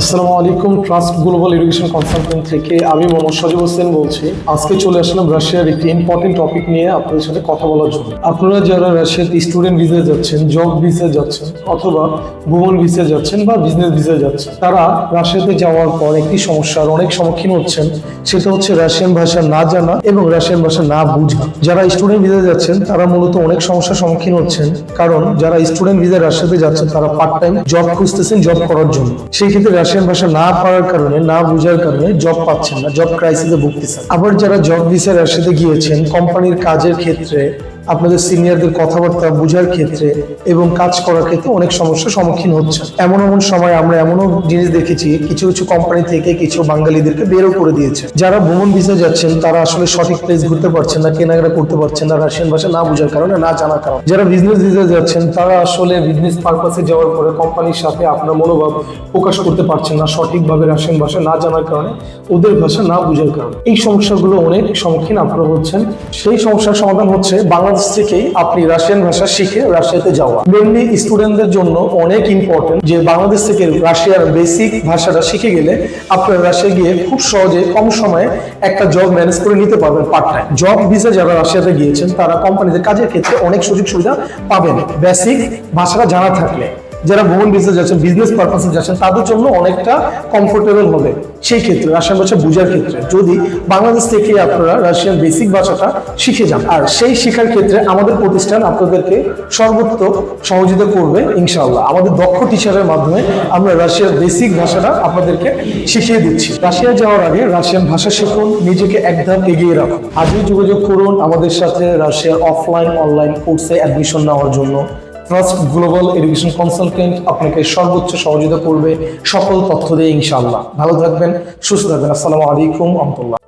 আসসালামু আলাইকুম trust global education consultant থেকে আমি মোহাম্মদ সজিব হোসেন বলছি। আজকে চলে আসলাম রাশিয়ার একটি ইম্পর্টেন্ট টপিক নিয়ে আপনাদের সাথে কথা বলার জন্য। আপনারা যারা রাশিয়াতে স্টুডেন্ট ভিসা যাচ্ছেন জব ভিসা যাচ্ছেন, অথবা ভ্রমণ ভিসা যাচ্ছেন বা বিজনেস ভিসা যাচ্ছেন, তারা রাশিয়াতে যাওয়ার পর একটি সমস্যার অনেক সম্মুখীন হচ্ছেন। সেটা হচ্ছে রাশিয়ান ভাষা না জানা এবং রাশিয়ান ভাষা না বুঝা। যারা স্টুডেন্ট ভিসা যাচ্ছেন, তারা মূলত অনেক সমস্যার সম্মুখীন হচ্ছেন। কারণ যারা স্টুডেন্ট ভিসা রাশিয়াতে যাচ্ছেন, তারা পার্ট টাইম জব খুঁজতেছেন জব করার জন্য। সেই ক্ষেত্রে রাশিয়ান ভাষা না পারার কারণে, না বুঝার কারণে জব পাচ্ছেন না জব ক্রাইসিসে ভুগতেছেন। আবার যারা জব ভিসার রাশিয়াতে গিয়েছেন কোম্পানির কাজের ক্ষেত্রে আপনাদের সিনিয়রদের কথাবার্তা বোঝার ক্ষেত্রে এবং কাজ করার ক্ষেত্রে অনেক সমস্যার সম্মুখীন হচ্ছে। এমন এমন সময় আমরা এমনও জিনিস দেখেছি, কিছু কিছু কোম্পানি থেকে কিছু বাঙালিদেরকে বেরো করে দিয়েছে। যারা ভ্রমণ ভিসা যাচ্ছেন, তারা আসলে সঠিক প্লেস ঘুরতে পারছেন না, কেনাকাটা করতে পারছেন না, রাশিয়ান ভাষা না বোঝার কারণে, না জানার কারণে। যারা বিজনেস ভিসা যাচ্ছেন, তারা আসলে বিজনেস পারপাসে যাওয়ার পরে কোম্পানির সাথে আপনার মনোভাব প্রকাশ করতে পারছেন না, সঠিকভাবে রাশিয়ান ভাষা না জানার কারণে, ওদের ভাষা না বোঝার কারণে। এই সমস্যাগুলো অনেক সম্মুখীন আপনারা হচ্ছেন। সেই সমস্যার সমাধান হচ্ছে বাংলাদেশ থেকেই আপনি রাশিয়ান ভাষা শিখে রাশিয়াতে যাওয়া। মেনলি স্টুডেন্টদের জন্য অনেক ইম্পর্টেন্ট যে বাংলাদেশ থেকে রাশিয়ার বেসিক ভাষাটা শিখে গেলে আপনার রাশিয়া গিয়ে খুব সহজে কম সময়ে একটা জব ম্যানেজ করে নিতে পারবেন পার্ট টাইম জব ভিসা যারা রাশিয়াতে গিয়েছেন, তারা কোম্পানিতে কাজের ক্ষেত্রে অনেক সুযোগ সুবিধা পাবেন। বেসিক ভাষাটা জানা থাকলে। যারা ভ্রমণ বিজনেস যাচ্ছেন বিজনেস পারপাসে যাচ্ছেন, তাদের জন্য অনেকটা কমফোর্টেবল হবে। সেই ক্ষেত্রে রাশিয়ান ভাষা বোঝার ক্ষেত্রে, যদি বাংলাদেশ থেকে আপনারা রাশিয়ান বেসিক ভাষাটা শিখে যান। আর সেই শেখার ক্ষেত্রে আমাদের প্রতিষ্ঠান আপনাদেরকে সর্বোত্তম সহযোগিতা করবে, ইনশাআল্লাহ। আমাদের দক্ষ টিচারের মাধ্যমে আমরা রাশিয়ার বেসিক ভাষাটা আপনাদেরকে শিখিয়ে দিচ্ছি। রাশিয়া যাওয়ার আগে রাশিয়ান ভাষা শিখুন, নিজেকে একদম এগিয়ে রাখুন। আজই যোগাযোগ করুন আমাদের সাথে রাশিয়ার অফলাইন অনলাইন কোর্সে অ্যাডমিশন নেওয়ার জন্য। ট্রাস্ট গ্লোবাল এডুকেশন কনসালটেন্ট আপনাকে সর্বোচ্চ সহযোগিতা করবে সকল তথ্য দিয়ে ইনশাআল্লাহ। ভালো থাকবেন, সুস্থ থাকবেন। আসসালামু আলাইকুম রহমতুল্লাহ।